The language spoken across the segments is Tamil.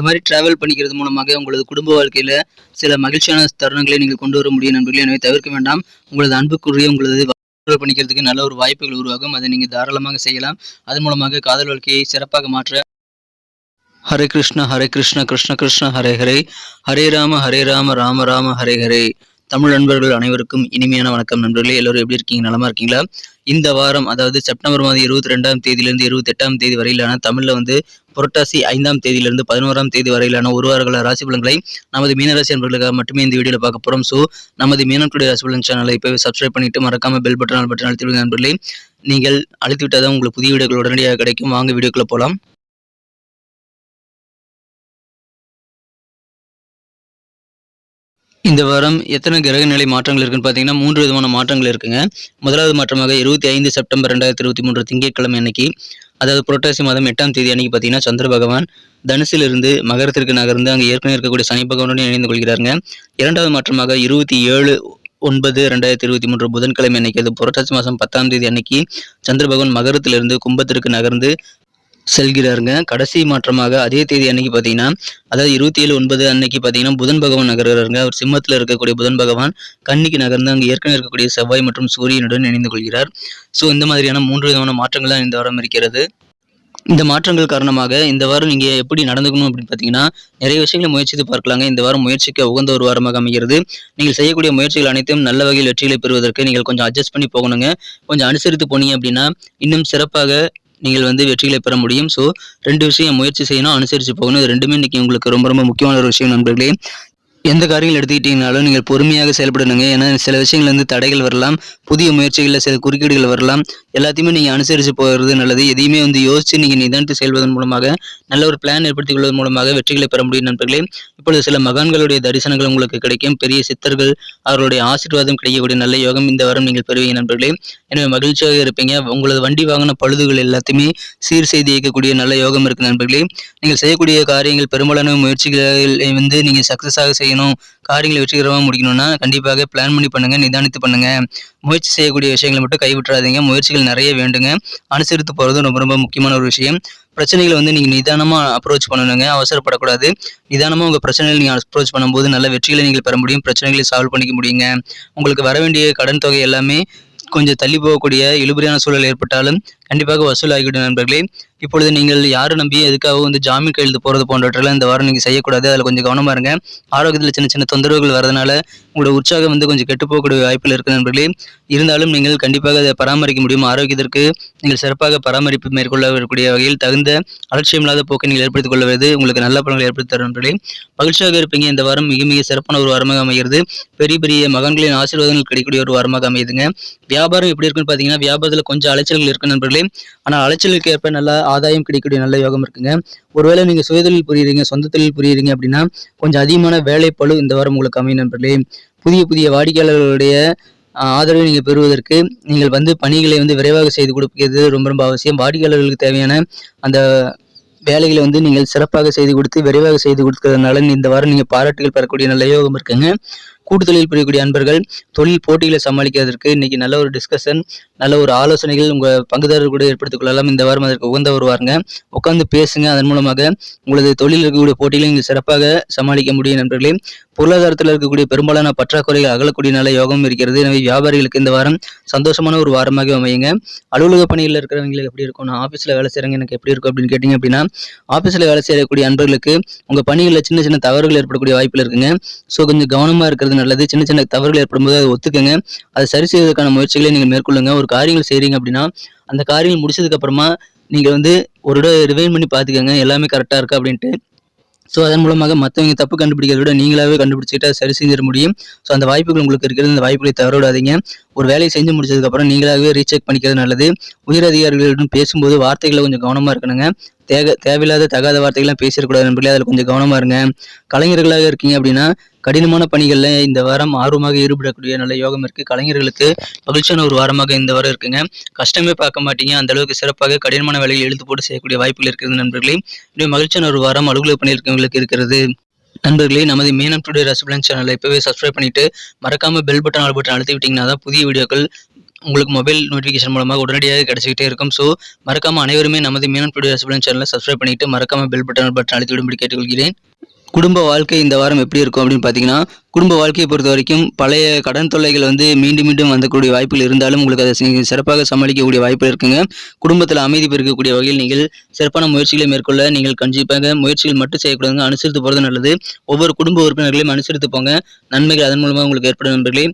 இந்த மாதிரி டிராவல் பண்ணிக்கிறது மூலமாக உங்களது குடும்ப வாழ்க்கையில சில மகிழ்ச்சியான தருணங்களை நீங்கள் கொண்டு வர முடியும் நண்பர்களே. எனவே தவிர்க்க வேண்டாம். உங்களது அன்புக்குரிய உங்களது பண்ணிக்கிறதுக்கு நல்ல ஒரு வாய்ப்புகள் உருவாகும். அதை நீங்கள் தாராளமாக செய்யலாம். அதன் மூலமாக காதல் வாழ்க்கையை சிறப்பாக மாற்ற ஹரே கிருஷ்ணா ஹரே கிருஷ்ணா கிருஷ்ண கிருஷ்ண ஹரே ஹரே. ஹரே ராம ஹரே ராம ராம ராம ஹரே ஹரே. தமிழ் நண்பர்கள் அனைவருக்கும் இனிமையான வணக்கம் நண்பர்களே. எல்லோரும் எப்படி இருக்கீங்க? நலமா இருக்கீங்களா? இந்த வாரம் அதாவது செப்டம்பர் மாதம் இருபத்தி ரெண்டாம் தேதியிலிருந்து இருபத்தி எட்டாம் தேதி வரையிலான தமிழ்ல வந்து புரட்டாசி ஐந்தாம் தேதியிலிருந்து பதினோராம் தேதி வரையிலான ஒரு வாரங்கள ராசி பலன்களை நமது மீனராசி நண்பர்களுக்காக மட்டுமே இந்த வீடியோல பார்க்க போறோம். ஸோ நமது மீனத்துடைய ராசி பலன் சேனலை இப்போ சப்ஸ்கிரைப் பண்ணிட்டு மறக்காம பெல் பட்டன் பட்டன் அழுத்தி நண்பர்களே. நீங்கள் அழுத்தி விட்டாதான் உங்களுக்கு புதிய வீடியோக்கள் உடனடியாக கிடைக்கும். வாங்க வீடியோக்குள்ள போகலாம் இந்த வாரம் எத்தனை கிரக நிலை மாற்றங்கள் இருக்குன்னு பார்த்தீங்கன்னா மூன்று விதமான மாற்றங்கள் இருக்குங்க. முதலாவது மாற்றமாக இருபத்தி ஐந்து செப்டம்பர் ரெண்டாயிரத்தி இருபத்தி மூன்று திங்கட்கிழமை அன்னைக்கு அதாவது புரட்டாசி மாதம் எட்டாம் தேதி அன்னைக்கு பார்த்தீங்கன்னா சந்திர பகவான் தனுசிலிருந்து மகரத்திற்கு நகர்ந்து அங்கே ஏற்கனவே இருக்கக்கூடிய சனி பகவானுடன் இணைந்து கொள்கிறாருங்க. இரண்டாவது மாற்றமாக இருபத்தி ஏழு ஒன்பது ரெண்டாயிரத்தி இருபத்தி மூன்று புதன்கிழமை அன்னைக்கு அது புரட்டாசி மாதம் பத்தாம் தேதி அன்னைக்கு சந்திர பகவான் மகரத்திலிருந்து கும்பத்திற்கு நகர்ந்து செல்கிறாருங்க. கடைசி மாற்றமாக அதே தேதி அன்னைக்கு பார்த்தீங்கன்னா அதாவது இருபத்தி ஏழு ஒன்பது அன்னைக்கு பார்த்தீங்கன்னா புதன் பகவான் நகர்றாருங்க அவர் சிம்மத்தில் இருக்கக்கூடிய புதன் பகவான் கன்னிக்கு நகர்ந்து அங்கே ஏற்கனவே இருக்கக்கூடிய செவ்வாய் மற்றும் சூரியனுடன் இணைந்து கொள்கிறார். ஸோ இந்த மாதிரியான மூன்று விதமான மாற்றங்கள் தான் இந்த வாரம் இருக்கிறது. இந்த மாற்றங்கள் காரணமாக இந்த வாரம் நீங்கள் எப்படி நடந்துக்கணும் அப்படின்னு பார்த்தீங்கன்னா நிறைய விஷயங்களை முயற்சித்து பார்க்கலாங்க. இந்த வாரம் முயற்சிக்க உகந்த ஒரு வாரமாக அமைகிறது. நீங்கள் செய்யக்கூடிய முயற்சிகள் அனைத்தும் நல்ல வகையில் வெற்றிகளை பெறுவதற்கு நீங்கள் கொஞ்சம் அட்ஜஸ்ட் பண்ணி போகணுங்க. கொஞ்சம் அனுசரித்து போனீங்க அப்படின்னா இன்னும் சிறப்பாக நீங்கள் வந்து வெற்றிகளை பெற முடியும். ஸோ ரெண்டு விஷயம் முயற்சி செய்யணும் அனுசரித்து போகணும். இது ரெண்டுமே இன்றைக்கி உங்களுக்கு ரொம்ப ரொம்ப முக்கியமான ஒரு விஷயம் நண்பர்களே. எந்த காரியங்கள் எடுத்துக்கிட்டீங்கனாலும் நீங்கள் பொறுமையாக செயல்படணுங்க. ஏன்னா சில விஷயங்கள் வந்து தடைகள் வரலாம் புதிய முயற்சிகளில் சில குறுக்கீடுகள் வரலாம். எல்லாத்தையுமே நீங்கள் அனுசரித்து போகிறது நல்லது. எதையுமே வந்து யோசித்து நீங்கள் நிதானித்து செயல்வதன் மூலமாக நல்ல ஒரு பிளான் ஏற்படுத்திக் கொள்வதன் மூலமாக வெற்றிகளை பெற முடியும் நண்பர்களே. இப்பொழுது சில மகான்களுடைய தரிசனங்கள் உங்களுக்கு கிடைக்கும். பெரிய சித்தர்கள் அவர்களுடைய ஆசீர்வாதம் கிடைக்கக்கூடிய நல்ல யோகம் இந்த வாரம் நீங்கள் பெறுவீங்க நண்பர்களே. எனவே மகிழ்ச்சியாக இருப்பீங்க. உங்களது வண்டி வாகன பழுதுகள் எல்லாத்தையுமே சீர் செய்து இயக்கக்கூடிய நல்ல யோகம் இருக்கு நண்பர்களே. நீங்கள் செய்யக்கூடிய காரியங்கள் பெரும்பாலான முயற்சிகளை வந்து நீங்கள் சக்ஸஸாக செய்யணும் காரியங்களை வெற்றிகரமாக முடிக்கணும்னா கண்டிப்பாக பிளான் பண்ணி பண்ணுங்க நிதானித்து பண்ணுங்க. முயற்சி செய்யக்கூடிய விஷயங்களை மட்டும் கைவிட்டுறாதீங்க. முயற்சிகள் நிறைய வேண்டுங்க. அனுசரித்து போகிறதும் ரொம்ப ரொம்ப முக்கியமான ஒரு விஷயம். பிரச்சனைகளை வந்து நீங்கள் நிதானமாக அப்ரோச் பண்ணணுங்க. அவசரப்படக்கூடாது. நிதானமாக உங்கள் பிரச்சனைகளை நீங்கள் அப்ரோச் பண்ணும்போது நல்ல வெற்றிகளை நீங்கள் பெற முடியும். பிரச்சனைகளை சால்வ் பண்ணிக்க முடியுங்க. உங்களுக்கு வர வேண்டிய கடன் தொகை எல்லாமே கொஞ்சம் தள்ளி போகக்கூடிய இழுபறியான சூழல் ஏற்பட்டாலும் கண்டிப்பாக வசூலாகிவிடும் நண்பர்களே. இப்பொழுது நீங்கள் யாரை நம்பி எதுக்காக வந்து ஜாமீன் கையெழுத்து போகிறது போன்றவற்றெல்லாம் இந்த வாரம் நீங்கள் செய்யக்கூடாது. அதில் கொஞ்சம் கவனமாக இருங்க. ஆரோக்கியத்தில் சின்ன சின்ன தொந்தரவுகள் வரதுனால உங்களோட உற்சாகம் வந்து கொஞ்சம் கெட்டு போகக்கூடிய வாய்ப்பில் இருக்குது நண்பர்களே. இருந்தாலும் நீங்கள் கண்டிப்பாக அதை பராமரிக்க முடியும். ஆரோக்கியத்திற்கு நீங்கள் சிறப்பாக பராமரிப்பு மேற்கொள்ள வரக்கூடிய வகையில் தகுந்த அலட்சியமில்லாத போக்கை நீங்கள் ஏற்படுத்திக் கொள்வது உங்களுக்கு நல்ல பலன்களை ஏற்படுத்தி தரும் நண்பர்களே. மகிழ்ச்சியாக இருப்பீங்க. இந்த வாரம் மிக மிக சிறப்பான ஒரு வாரமாக அமைகிறது. பெரிய பெரிய மகன்களின் ஆசீர்வாதங்கள் கிடைக்கக்கூடிய ஒரு வாரமாக அமையுதுங்க. வியாபாரம் எப்படி இருக்குன்னு பார்த்தீங்கன்னா வியாபாரத்தில் கொஞ்சம் அலைச்சல்கள் இருக்கு நண்பர்களே. ஆனால் அலைச்சலுக்கு ஏற்ப நல்லா ஆதாயம் கிடைக்கக்கூடிய நல்ல யோகம் இருக்குங்க. ஒருவேளை நீங்கள் சுயதொழில் புரியுறீங்க சொந்த தொழில் புரியுறீங்க அப்படின்னா கொஞ்சம் அதிகமான வேலைப்பளு இந்த வாரம் உங்களுக்கு அமையும் நண்பர்களே. புதிய புதிய வாடிக்கையாளர்களுடைய ஆதரவை நீங்கள் பெறுவதற்கு நீங்கள் வந்து பணிகளை வந்து விரைவாக செய்து கொடுக்கிறது ரொம்ப ரொம்ப அவசியம். வாடிக்கையாளர்களுக்கு தேவையான அந்த வேலைகளை வந்து நீங்கள் சிறப்பாக செய்து கொடுத்து விரைவாக செய்து கொடுக்கறதுனால இந்த வாரம் நீங்கள் பாராட்டுகள் பெறக்கூடிய நல்ல யோகம் இருக்குங்க. கூட்டு தொழில் புரியக்கூடிய அன்பர்கள் தொழில் போட்டிகளை சமாளிக்கிறதற்கு இன்னைக்கு நல்ல ஒரு டிஸ்கஷன் நல்ல ஒரு ஆலோசனைகள் உங்கள் பங்குதாரர் கூட ஏற்படுத்திக் கொள்ளலாம். இந்த வாரம் அதற்கு உகந்த வருவாருங்க உட்காந்து பேசுங்க. அதன் மூலமாக உங்களது தொழில் இருக்கக்கூடிய போட்டிகளை நீங்கள் சிறப்பாக சமாளிக்க முடியும் நண்பர்களே. பொருளாதாரத்தில் இருக்கக்கூடிய பெரும்பாலான பற்றாக்குறைகள் அகலக்கூடிய நல்ல யோகம் இருக்கிறது. எனவே வியாபாரிகளுக்கு இந்த வாரம் சந்தோஷமான ஒரு வாரமாக அமையுங்க. அலுவலக பணியில் இருக்கிறவங்களுக்கு எப்படி இருக்கும்? நான் ஆஃபீஸில் வேலை செய்கிறேங்க எனக்கு எப்படி இருக்கும் அப்படின்னு கேட்டிங்க அப்படின்னா ஆஃபீஸில் வேலை செய்யக்கூடிய அன்பர்களுக்கு உங்கள் பணிகளில் சின்ன சின்ன தவறுகள் ஏற்படக்கூடிய வாய்ப்பில் இருக்குங்க. ஸோ கொஞ்சம் கவனமாக இருக்கிறது நல்லது. சின்ன சின்ன தவறுகள் ஏற்படும்போது அதை ஒத்துக்குங்க. அதை சரி செய்வதற்கான முயற்சிகளை நீங்கள் மேற்கொள்ளுங்க. ஒரு காரியங்கள் செய்கிறீங்க அப்படின்னா அந்த காரியங்கள் முடிச்சதுக்கப்புறமா நீங்கள் வந்து ஒரு தடவை ரிவைன் பண்ணி பார்த்துக்கோங்க எல்லாமே கரெக்டாக இருக்கா அப்படின்ட்டு. ஸோ அதன் மூலமாக மற்றவங்க தப்பு கண்டுபிடிக்கிறத விட நீங்களாவே கண்டுபிடிச்சிட்டு சரி செஞ்சிட முடியும். ஸோ அந்த வாய்ப்புகள் உங்களுக்கு இருக்கிறது அந்த வாய்ப்புகளை தவற விடாதீங்க ஒரு வேலையை செஞ்சு முடிச்சதுக்கப்புறம் நீங்களாகவே ரீசெக் பண்ணிக்கிறது நல்லது. உயர் அதிகாரிகளிடம் பேசும்போது வார்த்தைகளை கொஞ்சம் கவனமாக இருக்கணுங்க. தேக தேவையில்லாத தகாத வார்த்தைகள்லாம் பேசிடக்கூடாது நண்பர்களே. அதில் கொஞ்சம் கவனமாக இருங்க. கலைஞர்களாக இருக்கீங்க அப்படின்னா கடினமான பணிகளில் இந்த வாரம் ஆர்வமாக ஈடுபடக்கூடிய நல்ல யோகம் இருக்குது கலைஞர்களுக்கு மகிழ்ச்சியான ஒரு வாரமாக இந்த வாரம் இருக்குங்க. கஷ்டமே பார்க்க மாட்டீங்க. அந்த அளவுக்கு சிறப்பாக கடினமான வேலையில் எழுத்து போட்டு செய்யக்கூடிய வாய்ப்புகள் இருக்கிறது நண்பர்களே. இன்னும் மகிழ்ச்சியான ஒரு வாரம் அலுவலக பணியிருக்கவங்களுக்கு இருக்கிறது. நண்பர்களே நமது மீனம் டுடே ரசபலன் சேனலை இப்போவே சப்ஸ்கிரைப் பண்ணிட்டு மறக்காம பெல் பட்டன் ஆல் பட்டன் அழுத்தி விட்டீங்கன்னா தான் புதிய வீடியோக்கள் உங்களுக்கு மொபைல் நோட்டிஃபிகேஷன் மூலமாக உடனடியாக கிடைச்சிக்கிட்டே இருக்கும். ஸோ மறக்காம அனைவருமே நமது மீனன் வீடியோ ரசிபலன் சேனலை சப்ஸ்கிரைப் பண்ணிட்டு மறக்காம பெல் பட்டன் பட்டன் அழுத்தி விடும்படி கேட்டுக்கொள்கிறேன். குடும்ப வாழ்க்கை இந்த வாரம் எப்படி இருக்கும் அப்படின்னு பார்த்தீங்கன்னா குடும்ப வாழ்க்கையை பொறுத்த வரைக்கும் பழைய கடன் தொல்லைகள் வந்து மீண்டும் மீண்டும் வந்தக்கூடிய வாய்ப்புகள் இருந்தாலும் உங்களுக்கு அதை சிறப்பாக சமாளிக்கக்கூடிய வாய்ப்பு இருக்குங்க. குடும்பத்தில் அமைதி பெருக்கக்கூடிய வகையில் நீங்கள் சிறப்பான முயற்சிகளை மேற்கொள்ள நீங்கள் கண்டிப்பாக முயற்சிகள் மட்டும் செய்யக்கூடாதுங்க. அனுசரித்து போகிறது நல்லது. ஒவ்வொரு குடும்ப உறுப்பினர்களையும் அனுசரித்து போங்க. நன்மைகள் அதன் மூலமாக உங்களுக்கு ஏற்படும் நண்பர்களே.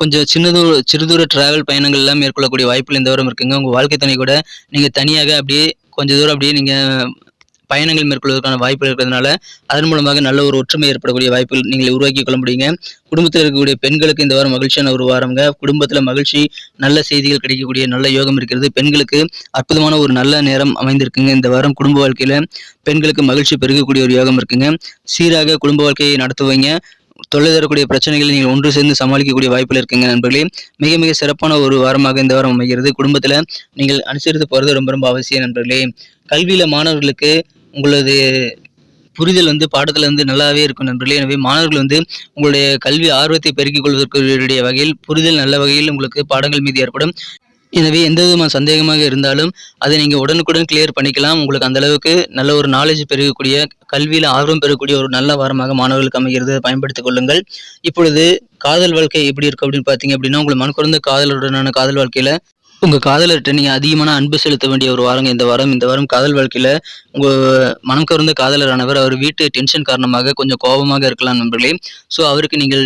கொஞ்சம் சின்னதூர சிறுதூர டிராவல் பயணங்கள் எல்லாம் மேற்கொள்ளக்கூடிய வாய்ப்புகள் இந்த வாரம் இருக்குங்க. உங்கள் வாழ்க்கை துணை கூட நீங்கள் தனியாக அப்படியே கொஞ்சம் தூரம் அப்படியே நீங்கள் பயணங்கள் மேற்கொள்வதற்கான வாய்ப்பு இருக்கிறதுனால அதன் மூலமாக நல்ல ஒரு ஒற்றுமை ஏற்படக்கூடிய வாய்ப்புகள் நீங்கள் உருவாக்கி கொள்ள முடியுங்க. குடும்பத்தில் இருக்கக்கூடிய பெண்களுக்கு இந்த வாரம் மகிழ்ச்சியான ஒரு வாரம்ங்க. குடும்பத்தில் மகிழ்ச்சி நல்ல செய்திகள் கிடைக்கக்கூடிய நல்ல யோகம் இருக்கிறது. பெண்களுக்கு அற்புதமான ஒரு நல்ல நேரம் அமைந்திருக்குங்க இந்த வாரம் குடும்ப வாழ்க்கையில். பெண்களுக்கு மகிழ்ச்சி பெருகக்கூடிய ஒரு யோகம் இருக்குங்க. சீராக குடும்ப வாழ்க்கையை நடத்துவீங்க. தொழில் தரக்கூடிய பிரச்சனைகளை நீங்கள் ஒன்று சேர்ந்து சமாளிக்கக்கூடிய வாய்ப்புகள் இருக்குங்க நண்பர்களே. மிக மிக சிறப்பான ஒரு வாரமாக இந்த வாரம் அமைகிறது. குடும்பத்தில் நீங்கள் அனுசரித்து போகிறது ரொம்ப ரொம்ப அவசியம் நண்பர்களே. கல்வியில் மாணவர்களுக்கு உங்களது புரிதல் வந்து பாடத்துல வந்து நல்லாவே இருக்கும் நண்பர்களே. எனவே மாணவர்கள் வந்து உங்களுடைய கல்வி ஆர்வத்தை பெருக்கிக் கொள்வதற்குரிய வகையில் புரிதல் நல்ல வகையில் உங்களுக்கு பாடங்கள் மீது ஏற்படும். எனவே எந்த விதமான சந்தேகமாக இருந்தாலும் அதை நீங்கள் உடனுக்குடன் கிளியர் பண்ணிக்கலாம். உங்களுக்கு அந்த அளவுக்கு நல்ல ஒரு நாலேஜ் பெருகக்கூடிய கல்வியில் ஆர்வம் பெறக்கூடிய ஒரு நல்ல வாரமாக மாணவர்களுக்கு அமைகிறது. பயன்படுத்திக் கொள்ளுங்கள். இப்பொழுது காதல் வாழ்க்கை எப்படி இருக்குது அப்படின்னு பார்த்தீங்க அப்படின்னா உங்களை மனக்குறந்த காதலுடனான காதல் வாழ்க்கையில் உங்கள் காதலர்கிட்ட நீங்கள் அதிகமான அன்பு செலுத்த வேண்டிய ஒரு வாரங்க இந்த வாரம். இந்த வாரம் காதல் வாழ்க்கையில் உங்கள் மனம் கவர்ந்த காதலரானவர் அவர் வீட்டு டென்ஷன் காரணமாக கொஞ்சம் கோபமாக இருக்கலாம் நண்பர்களே. ஸோ அவருக்கு நீங்கள்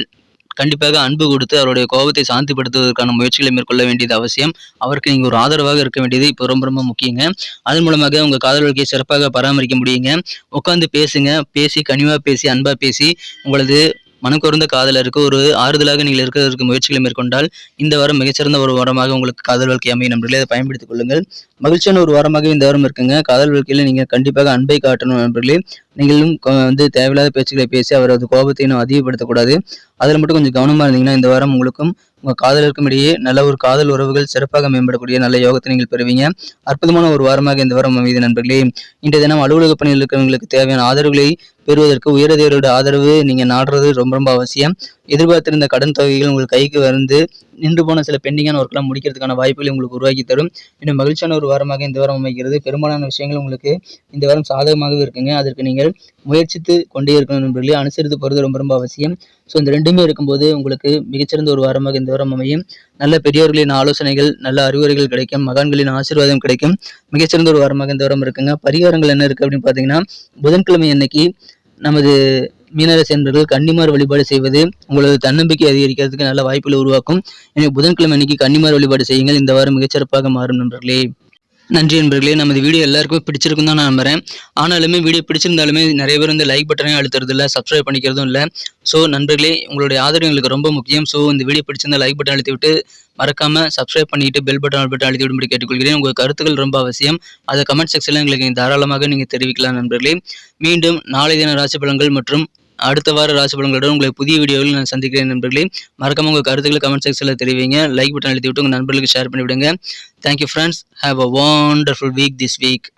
கண்டிப்பாக அன்பு கொடுத்து அவருடைய கோபத்தை சாந்திப்படுத்துவதற்கான முயற்சிகளை மேற்கொள்ள வேண்டியது அவசியம். அவருக்கு நீங்கள் ஒரு ஆதரவாக இருக்க வேண்டியது இப்போ ரொம்ப ரொம்ப முக்கியங்க. அதன் மூலமாக உங்கள் காதல் வாழ்க்கையை சிறப்பாக பராமரிக்க முடியுங்க. உட்காந்து பேசுங்க. பேசி கனிவாக பேசி அன்பாக பேசி உங்களது மனக்குறந்த காதலருக்கு ஒரு ஆறுதலாக நீங்கள் இருக்கிறதற்கு முயற்சிகளை மேற்கொண்டால் இந்த வாரம் மிகச்சிறந்த ஒரு வாரமாக உங்களுக்கு காதல் வாழ்க்கை அமையும். நண்பர்களே அதை பயன்படுத்திக் கொள்ளுங்கள். மகிழ்ச்சியான ஒரு வாரமாக இந்த வாரம் இருக்குங்க. காதல் வாழ்க்கையில் நீங்கள் கண்டிப்பாக அன்பை காட்டணும் நண்பர்களே. நீங்களும் வந்து தேவையில்லாத பேச்சுக்களை பேசி அவரது கோபத்தை இன்னும் அதிகப்படுத்தக்கூடாது. அதில் மட்டும் கொஞ்சம் கவனமாக இருந்தீங்கன்னா இந்த வாரம் உங்களுக்கும் உங்கள் காதலருக்கும் இடையே நல்ல ஒரு காதல் உறவுகள் சிறப்பாக மேம்படக்கூடிய நல்ல யோகத்தை நீங்கள் பெறுவீங்க. அற்புதமான ஒரு வாரமாக இந்த வாரம் அமைதி நண்பர்களே. இன்றைய தினம் அலுவலக பணியில் இருக்கிறவங்களுக்கு தேவையான ஆதரவுகளை பெறுவதற்கு உயரதியரோட ஆதரவு நீங்கள் நாடுறது ரொம்ப ரொம்ப அவசியம். எதிர்பார்த்திருந்த கடன் தொகைகள் உங்கள் கைக்கு வந்து நின்று போன சில பெண்டிங்கான ஒர்க்லாம் முடிக்கிறதுக்கான வாய்ப்புகளை உங்களுக்கு உருவாக்கி தரும். இன்னும் மகிழ்ச்சியான ஒரு வாரமாக இந்த வாரம் அமைகிறது. பெரும்பாலான விஷயங்கள் உங்களுக்கு இந்த வாரம் சாதகமாகவே இருக்குங்க. அதற்கு நீங்கள் முயற்சித்து கொண்டே இருக்கணும் நண்பர்களே. அனுசரித்து போகிறது ரொம்ப ரொம்ப அவசியம். ஸோ இந்த ரெண்டுமே இருக்கும்போது உங்களுக்கு மிகச்சிறந்த ஒரு வாரமாக இந்த வாரம் அமையும். நல்ல பெரியவர்களின் ஆலோசனைகள் நல்ல அறிவுரைகள் கிடைக்கும். மகான்களின் ஆசீர்வாதம் கிடைக்கும். மிகச்சிறந்த ஒரு வாரமாக இந்த வாரம் இருக்குங்க. பரிகாரங்கள் என்ன இருக்குது அப்படின்னு பார்த்தீங்கன்னா புதன்கிழமை அன்னைக்கு நமது மீனராசி என்பவர்கள் கன்னிமார் வழிபாடு செய்வது உங்களது தன்னம்பிக்கை அதிகரிக்கிறதுக்கு நல்ல வாய்ப்புகளை உருவாக்கும். எனவே புதன்கிழமை அன்னைக்கு கன்னிமார் வழிபாடு செய்யுங்கள். இந்த வாரம் மிகச்சிறப்பாக மாறும் நண்பர்களே. நன்றி நண்பர்களே. நமது வீடியோ எல்லாருக்குமே பிடிச்சிருக்கும் தான் நான் நம்புறேன். ஆனாலுமே வீடியோ பிடிச்சிருந்தாலுமே நிறைய பேர் வந்து லைக் பட்டனையும் அழுத்துறது இல்லை சப்ஸ்கிரைப் பண்ணிக்கிறதும் இல்லை. ஸோ நண்பர்களே உங்களுடைய ஆதரவு எங்களுக்கு ரொம்ப முக்கியம். ஸோ இந்த வீடியோ பிடிச்சிருந்தா லைக் பட்டன் அழுத்தி விட்டு மறக்காம சப்ஸ்கிரைப் பண்ணிட்டு பெல் பட்டன் பட்டன் அழுத்தி விடும்படி கேட்டுக்கொள்கிறேன். உங்கள் கருத்துக்கள் ரொம்ப அவசியம். அதை கமெண்ட் செக்ஷனில் எங்களுக்கு தாராளமாக நீங்கள் தெரிவிக்கலாம் நண்பர்களே. மீண்டும் நாளை தின ராசி பலன்கள் மற்றும் அடுத்த வார ராசி பலன்களுடன் உங்களை புதிய வீடியோவில் நான் சந்திக்கிறேன் நண்பர்களே. மறக்காம உங்கள் கருத்துக்களை கமெண்ட் செக்ஷனில் தெரிவிங்க. லைக் பட்டன் அழுத்தி விட்டு உங்கள் நண்பர்களுக்கு ஷேர் பண்ணிவிடுங்க. Thank you friends have a wonderful week this week